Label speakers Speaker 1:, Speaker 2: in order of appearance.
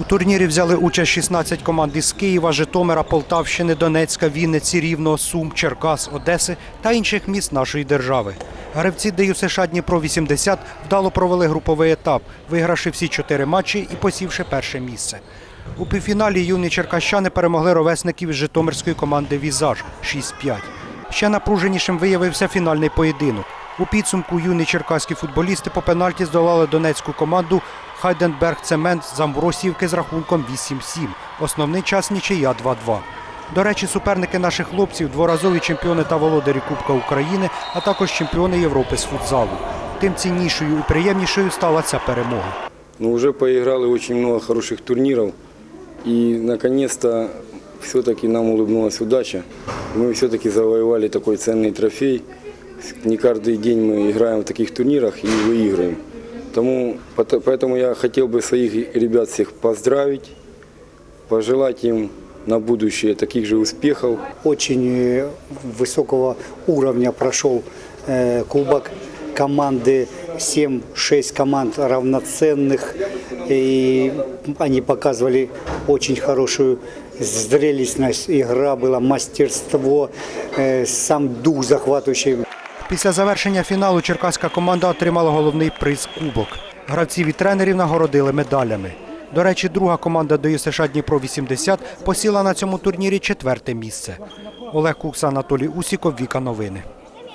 Speaker 1: У турнірі взяли участь 16 команд із Києва, Житомира, Полтавщини, Донецька, Вінниці, Рівного, Сум, Черкас, Одеси та інших міст нашої держави. Гравці ДЮСШ США Дніпро 80 вдало провели груповий етап, вигравши всі чотири матчі і посівши перше місце. У півфіналі юні черкащани перемогли ровесників із житомирської команди Візаж 6-5. Ще напруженішим виявився фінальний поєдинок. У підсумку юні черкаські футболісти по пенальті здолали донецьку команду Хайденберг Цемент з Амбросіївки з рахунком 8-7. Основний час нічия 2-2. До речі, суперники наших хлопців дворазові чемпіони та володарі Кубка України, а також чемпіони Європи з футзалу. Тим ціннішою і приємнішою стала ця перемога.
Speaker 2: Но уже поиграли очень много хороших турниров. И наконец-то все-таки нам улыбнулась удача. И Мы все-таки завоевали такой ценный трофей. Не каждый день мы играем в таких турнирах и выигрываем. Тому, пото- поэтому я хотел бы своих ребят всех поздравить, пожелать им на будущее таких же успехов.
Speaker 3: очень э, высокого уровня прошел э, кубок команды 7-6 команд равноценных и они показывали очень хорошую зрелищность игра была мастерство э, сам дух захватывающий
Speaker 1: Після завершення фіналу черкаська команда отримала головний приз Кубок. Гравців і тренерів нагородили медалями. До речі, друга команда ДЮСШ Дніпро 80 посіла на цьому турнірі четверте місце. Олег Кукса, Анатолій Усіков, Віка Новини.